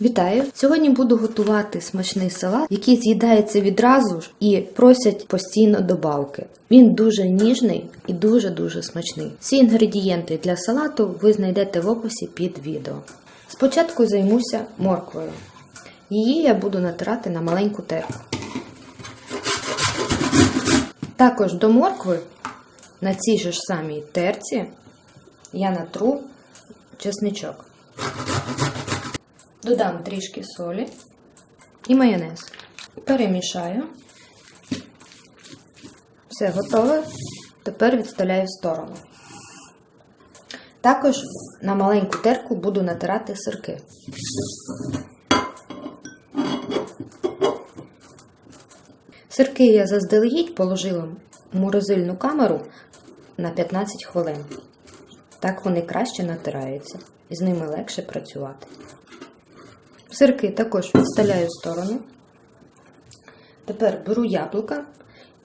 Вітаю! Сьогодні буду готувати смачний салат, який з'їдається відразу ж і просять постійно добавки. Він дуже ніжний і дуже-дуже смачний. Всі інгредієнти для салату ви знайдете в описі під відео. Спочатку займуся морквою. Її я буду натирати на маленьку терку. Також до моркви на цій ж самій терці я натру чесничок. Додам трішки солі і майонез. Перемішаю. Все готове. Тепер відставляю в сторону. Також на маленьку терку буду натирати сирки. Сирки я заздалегідь положила в морозильну камеру на 15 хвилин. Так вони краще натираються і з ними легше працювати. Сирки також відставляю в сторону. Тепер беру яблука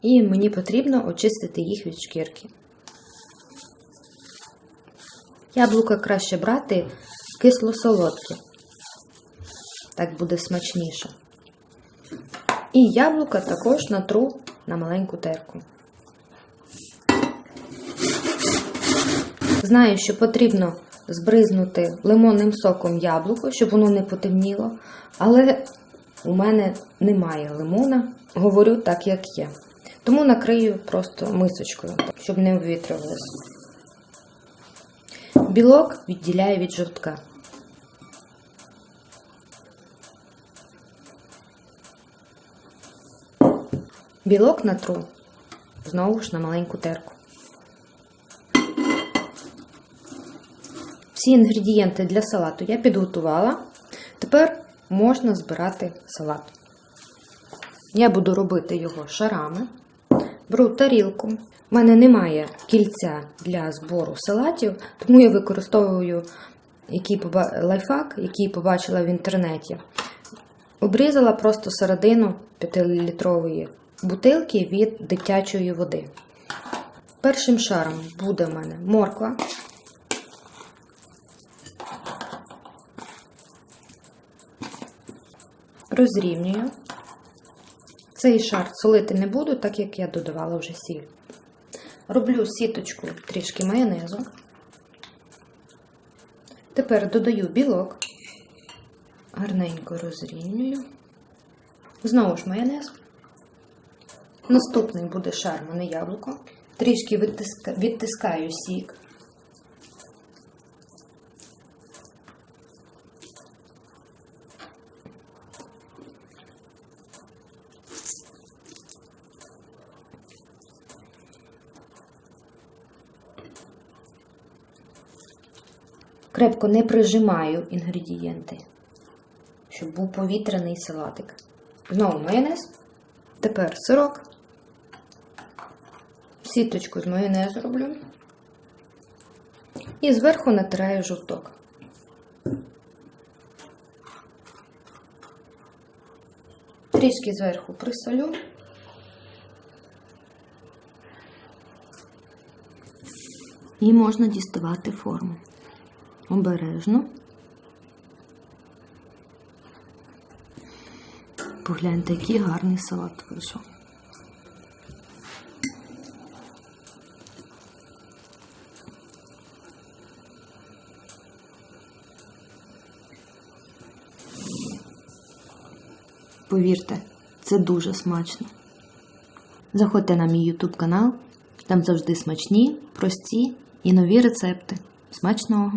і мені потрібно очистити їх від шкірки. Яблука краще брати кисло-солодкі. Так буде смачніше. І яблука також натру на маленьку терку. Знаю, що потрібно збризнути лимонним соком яблуко, щоб воно не потемніло, але у мене немає лимона, говорю так, як є. Тому накрию просто мисочкою, щоб не обвітрювалося. Білок відділяю від жовтка. Білок натру знову ж на маленьку терку. Всі інгредієнти для салату я підготувала. Тепер можна збирати салат. Я буду робити його шарами. Беру тарілку. У мене немає кільця для збору салатів, тому я використовую який лайфхак, який побачила в інтернеті. Обрізала просто середину 5-літрової бутилки від дитячої води. Першим шаром буде в мене морква. Розрівнюю. Цей шар солити не буду, так як я додавала вже сіль. Роблю сіточку трішки майонезу. Тепер додаю білок, гарненько розрівнюю. Знову ж майонез. Наступний буде шар мене яблуко. Трішки відтискаю сік. Крепко не прижимаю інгредієнти, щоб був повітряний салатик. Знову майонез. Тепер сирок. Сіточку з майонезу роблю. І зверху натираю жовток. Трішки зверху присолю. І можна діставати форму. Обережно. Погляньте, який гарний салат вийшов. Повірте, це дуже смачно. Заходьте на мій YouTube канал, там завжди смачні, прості і нові рецепти. Смачного!